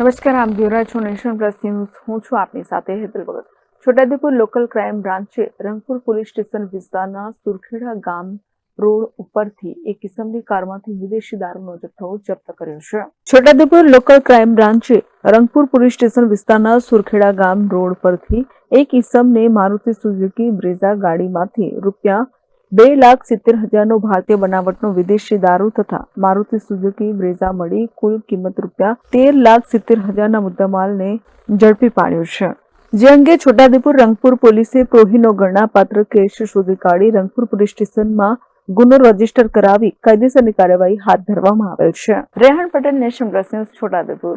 નમસ્કાર, આમ જોઈ છો નેશન પ્લસ ન્યૂઝ. હું છું આપની સાથે હેતલ ભગત. છોટાઉદેપુર લોકલ ક્રાઇમ બ્રાન્ચે રંગપુર પોલીસ સ્ટેશન વિસ્તારના સુરખેડા ગામ રોડ ઉપરથી એક કિસમની કારમાંથી વિદેશી દારૂનો જથ્થો જપ્ત કર્યો છે. છોટાઉદેપુર લોકલ ક્રાઇમ બ્રાન્ચે રંગપુર પોલીસ સ્ટેશન વિસ્તારના સુરખેડા ગામ રોડ પરથી એક ઇસમને મારુતિ સુઝુકી બ્રેઝા ગાડીમાંથી રૂપિયા બે લાખ સિત્તેર હજારનો ભારતીય બનાવટનો વિદેશી દારૂ તથા મારુતિ સુઝુકી બ્રેઝા મળી કુલ કિંમત રૂપિયા તેર લાખ સિત્તેર હજારના મુદ્દામાલને ઝડપી પાડ્યો છે. જે અંગે છોટાદેપુર રંગપુર પોલીસે પ્રોહીનો ગણનાપાત્ર કેસ શોધી કાઢી રંગપુર પોલીસ સ્ટેશનમાં ગુનો રજિસ્ટર કરાવી કાયદેસરની કાર્યવાહી હાથ ધરવામાં આવેલ છે. Rehan Patel nation plus news, Chhotaudepur.